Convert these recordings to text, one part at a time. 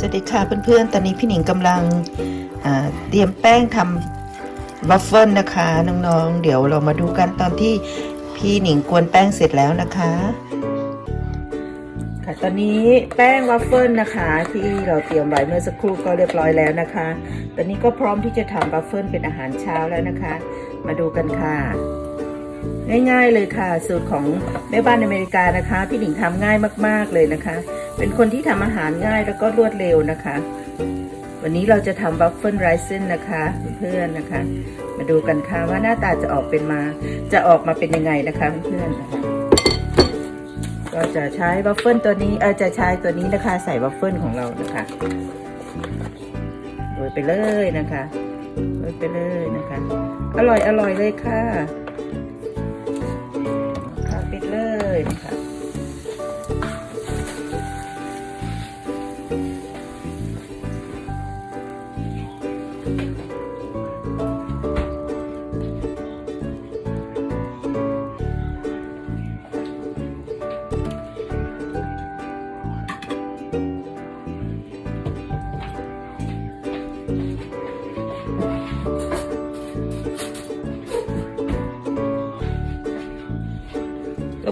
สวัสดีค่ะเพื่อนๆ ตอนนี้พี่หนิงกำลังเตรียมแป้งทำวัฟเฟิลนะคะน้องๆ เดี๋ยวเรามาดูกันตอนที่พี่หนิงกวนแป้งเสร็จแล้วนะคะ ค่ะตอนนี้แป้งวัฟเฟิลนะคะ ที่เราเตรียมไว้เมื่อสักครู่ก็เรียบร้อยแล้วนะคะ ตอนนี้ก็พร้อมที่จะทำวัฟเฟิลเป็นอาหารเช้าแล้วนะคะ มาดูกันค่ะ ง่ายๆเลยค่ะสูตรของแม่บ้านอเมริกานะคะ พี่หนิงทำง่ายมากๆเลยนะคะ เป็นคนที่ทำอาหารง่ายแล้วก็รวดเร็วนะคะ วันนี้เราจะทำวัฟเฟิลไรซ์เซนนะคะเพื่อนๆนะคะ มาดูกันค่ะว่าหน้าตาจะออกเป็นมา จะออกมาเป็นยังไงนะคะเพื่อนๆนะคะก็จะใช้วัฟเฟิลตัวนี้เออจะใช้ตัวนี้นะคะใส่วัฟเฟิลของเรานะคะโรยไปเลยนะคะโรยไปเลยนะคะ อร่อยอร่อยเลยค่ะ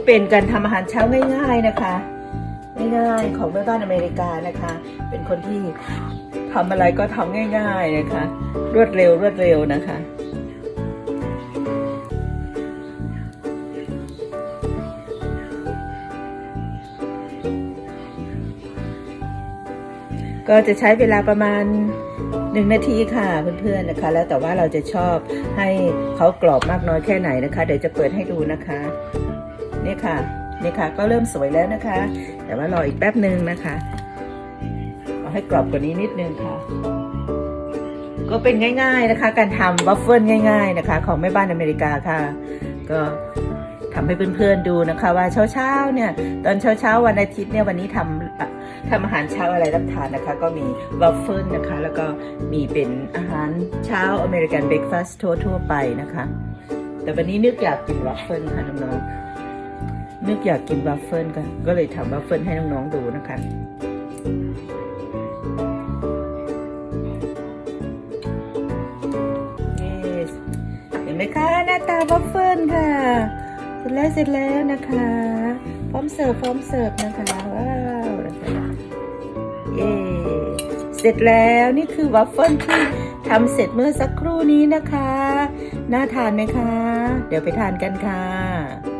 เป็นการทำอาหารเช้าง่าย ๆนะคะง่ายๆของแม่บ้านอเมริกานะคะ เป็นคนที่ทำอะไรก็ทำง่าย ๆนะคะ รวดเร็วรวดเร็วนะคะก็จะใช้เวลาประมาณหนึ่งนาทีค่ะเพื่อนๆนะคะ แล้วแต่ว่าเราจะชอบให้เขากรอบมากน้อยแค่ไหนนะคะ เดี๋ยวจะเปิดให้ดูนะคะ นี่ค่ะนี่ค่ะ ก็เริ่มสวยแล้วนะคะ แต่ว่ารออีกแป๊บหนึ่งนะคะ เอาให้กรอบกว่านี้นิดนึงค่ะ ก็เป็นง่าย ๆนะคะ การทำวัฟเฟิลง่าย ๆนะคะ ของแม่บ้านอเมริกาค่ะ ก็ทำให้เพื่อนๆดูนะคะ ว่าเช้าๆเนี่ย ตอนเช้าๆวันอาทิตย์เนี่ยวันนี้ทำทำอาหารเช้าอะไรรับทานนะคะ ก็มีวัฟเฟิลนะคะ แล้วก็มีเป็นอาหารเช้าอเมริกันเบรคฟาสต์ทั่วๆไปนะคะ แต่วันนี้นึกอยากกินวัฟเฟิลค่ะน้องๆ นึกอยากกินวัฟเฟิลก็ก็เลยทำวัฟเฟิลให้น้องๆดูนะคะเห็นไหมคะหน้าตาวัฟเฟิลค่ะ เสร็จแล้วเสร็จแล้วนะคะ พร้อมเสิร์ฟพร้อมเสิร์ฟนะคะ ว้าวเย้เสร็จแล้วนี่คือวัฟเฟิลที่ทำเสร็จเมื่อสักครู่นี้นะคะ น่าทานไหมคะ เดี๋ยวไปทานกันค่ะ